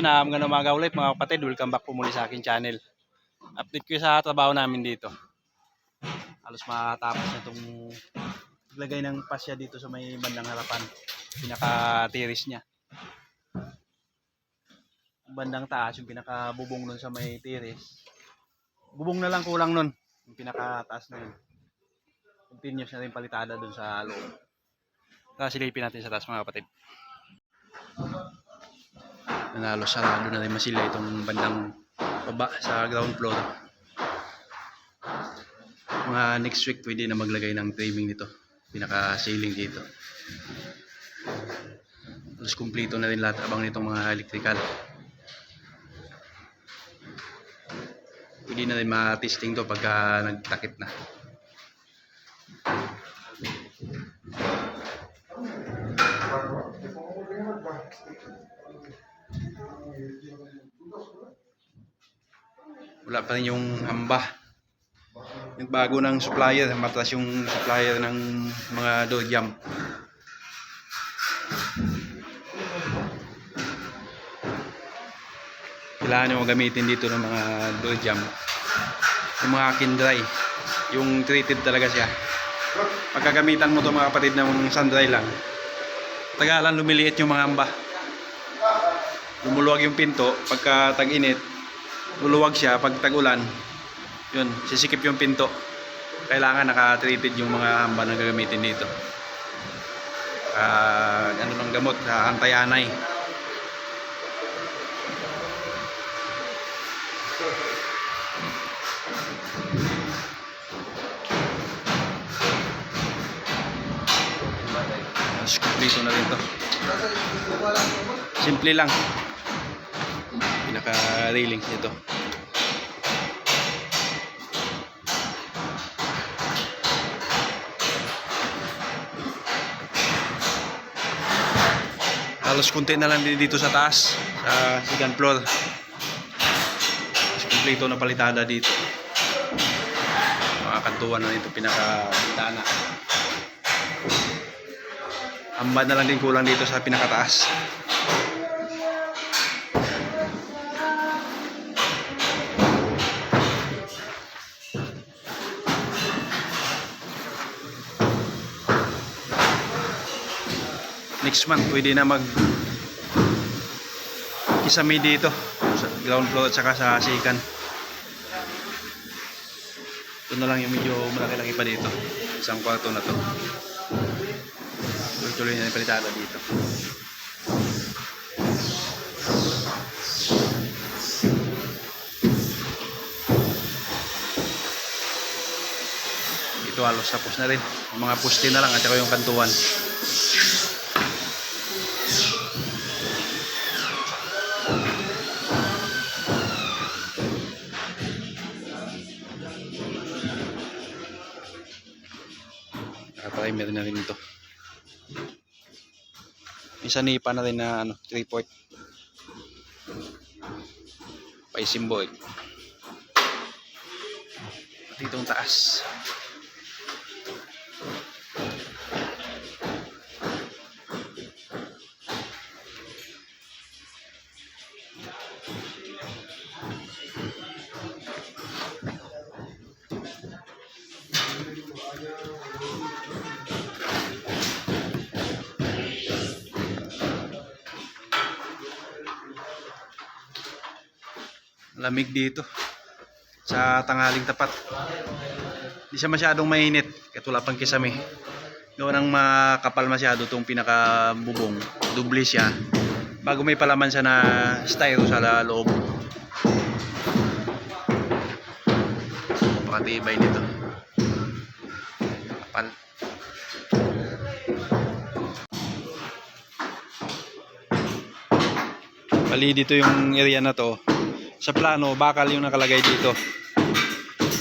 Yun na, mga umaga ulit mga kapatid. Welcome back po muli sa aking channel. Update ko sa trabaho namin dito. Halos matapos na itong lagay ng pasya dito sa may bandang harapan. Pinaka-tiris niya. Bandang taas, yung pinaka-bubong nun sa may tiris. Bubong na lang kulang nun. Yung pinaka-taas na yun. Continuous na rin palitada dun sa loob. Tara silipin natin sa taas mga kapatid. Nanalo sarado na rin masila itong bandang baba sa ground floor. Mga next week pwede na maglagay ng trimming nito. Pinaka-ceiling dito. Tapos kumpleto na rin lahat abang nitong mga electrical. Pwede na rin ma-testing to pagka nagtakip na. Wala pa rin yung hamba. Yung bago ng supplier, matras yung supplier ng mga door jam. Kailangan nyo gamitin dito ng mga door jam. Yung mga kindry. Yung treated talaga siya. Pagkagamitan mo to mga kapatid ng sandry lang. Tagalan lumiliit yung mga hamba. Lumuluwag yung pinto pagka tag-init. Luluwag siya pag tag-ulan. Yun, sisikip yung pinto. Kailangan naka-treated yung mga hamba na gagamitin dito. Ah, ano ng gamot, uh, rin to. Simple lang. Pinaka-railing nito. Halos kunti na lang din dito sa taas, sa second floor. Mas kumpleto na palitada dito. Mga kantuan na dito, pinaka-tana. Ambad na lang din kulang dito sa pinakataas. Next month pwede na mag kisame dito sa ground floor at saka sa sikan. Ito na lang yung medyo malaki-laki pa dito. Isang kwarto na to. Tuloy-tuloy na yung palitada dito. Ito halos tapos na rin. Yung mga puste na lang at saka yung kantuan. Naka-primer na rin ito. May sanipa na rin na ano, 3 port. Paisimbo eh. Pati itong taas. Lamig dito. Sa tanghaling tapat. Hindi siya masyadong mainit. Katulad pang kisame. Gawa ng makapal masyado itong pinakabubong. Dubli siya. Bago may palaman siya na styro sa loob. Pakatibay nito. Kapal. Bali dito yung area na to. Sa plano, bakal yung nakalagay dito.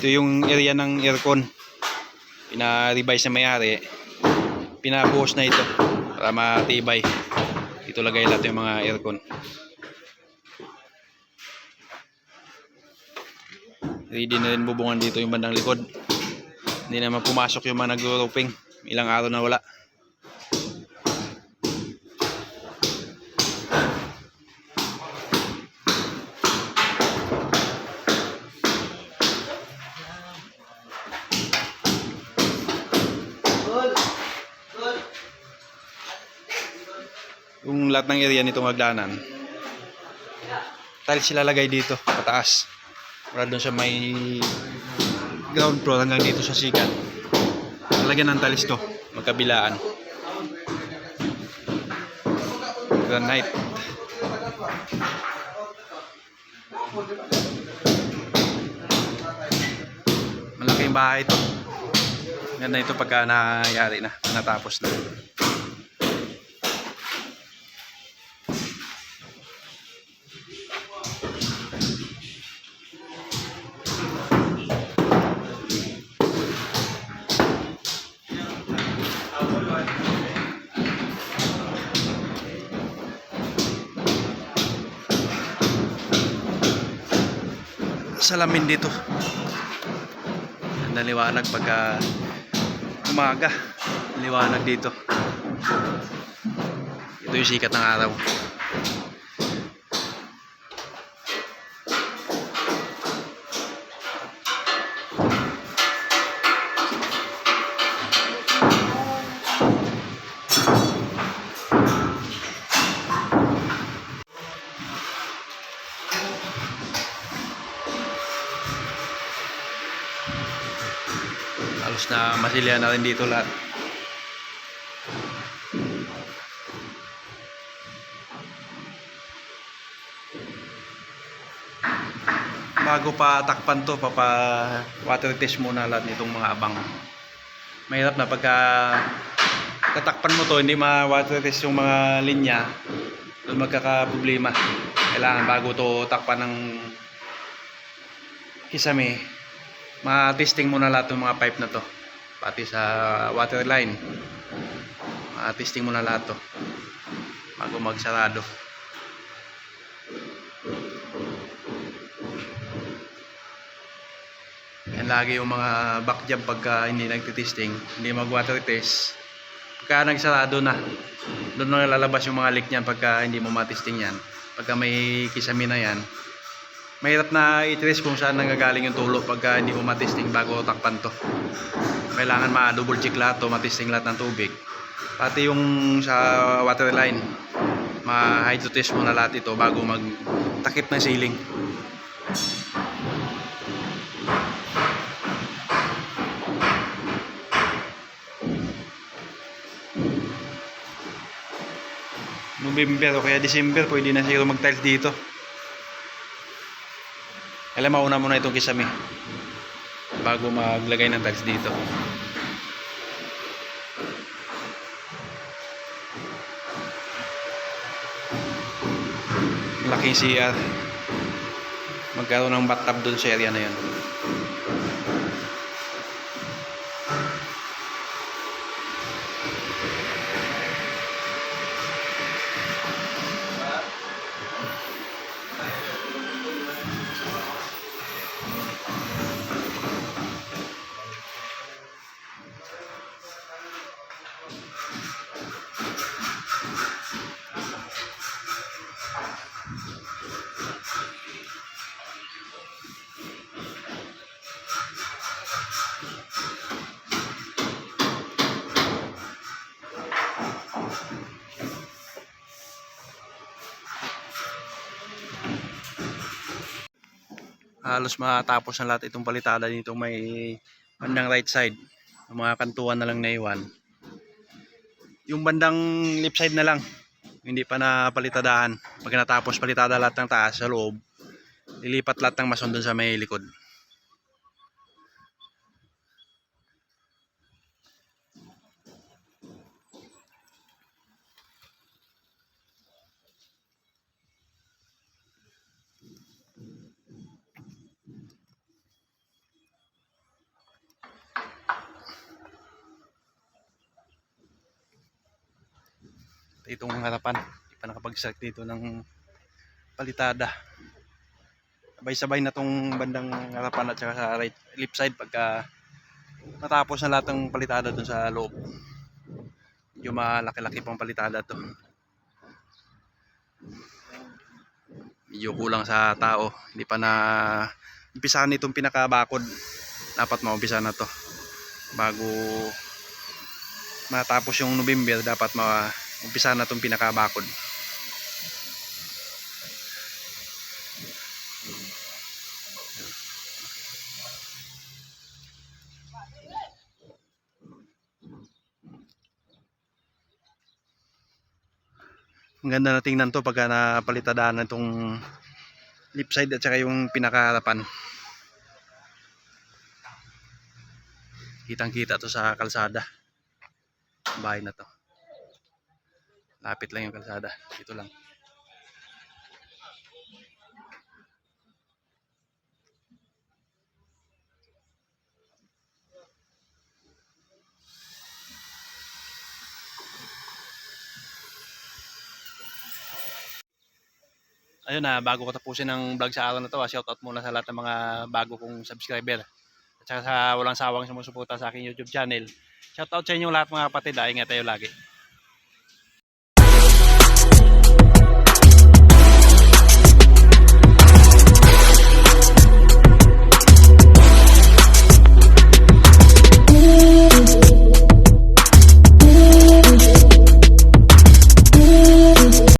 Ito yung area ng aircon. Pina-revise na may-ari. Pinabuhos na ito para matibay. Dito lagay lahat yung mga aircon. Ready na rin bubungan dito yung bandang likod. Hindi naman pumasok yung mga nag-roping. Ilang araw na wala. Lahat ng area nitong hagdanan. Tiles sila lagay dito, pataas. Para doon sa may ground floor hanggang dito sa sikat. Lalagyan ng tiles to, magkabilaan. Granite. Malaking bahay ito. Ganda ito pagka nangyari na, natapos na. Salamin dito. Ganda liwanag pagka umaga. Liwanag dito. Ito yung sikat ng araw. Halos na masilya na rin dito lahat. Bago pa takpan to, papa water test muna lahat nitong mga abang. Mahirap na pagka tatakpan mo to, hindi ma-water test yung mga linya, doon magkakaproblema. Kailangan bago to takpan ng kisame, ma-testing muna lahat ng mga pipe na to. Pati sa water line. Ma-testing muna lahat to. Bago magsarado. Yan lagi yung mga back job pagka hindi nagtitesting, hindi mag-water test. Pagka nagsarado na, doon na lalabas yung mga leak niyan pagka hindi mo matesting yan. Pagka may kisame na yan, mahirap na i-trace kung saan nanggagaling yung tulo pagka hindi mo matesting bago takpan to. Kailangan ma-double check lahat to, matesting lahat ng tubig. Pati yung sa water ma-hydro test mo na lahat ito bago magtakip ng ceiling. November o kaya December pwede na siguro mag-tiles dito. Alam mauna muna itong kisame bago maglagay ng tiles dito. Laki CR. Magkaroon ng bathtub doon sa area na yun. Halos matapos na lahat itong palitada dito may bandang right side. Mga kantuan na lang na iwan. Yung bandang left side na lang hindi pa na palitadahan pag natapos palitada lahat ng taas sa loob lilipat lahat ng mason sa may likod itong harapan. Hindi pa nakapag-start dito ng palitada. Sabay-sabay na tong bandang harapan at saka sa right left side pagka natapos na lahat ng palitada dun sa loob. Medyo malaki-laki pang palitada to. Medyo kulang sa tao. Hindi pa na umpisahan nitong pinakabakod. Dapat maumpisa na to. Bago matapos yung November dapat ma umpisa na itong pinakabakod. Ang ganda na tingnan to pagka napalitadaan na itong lip side at saka yung pinakaharapan. Kitang kita to sa kalsada. Bahay na to. Lapit lang yung kalsada. Dito lang. ayun na, bago ko tapusin ang vlog sa araw na to, ah, shoutout muna sa lahat ng mga bago kong subscriber. At saka sa walang sawang sumusuporta sa aking YouTube channel. Shoutout sa inyo lahat mga kapatid, ah, ingat tayo lagi.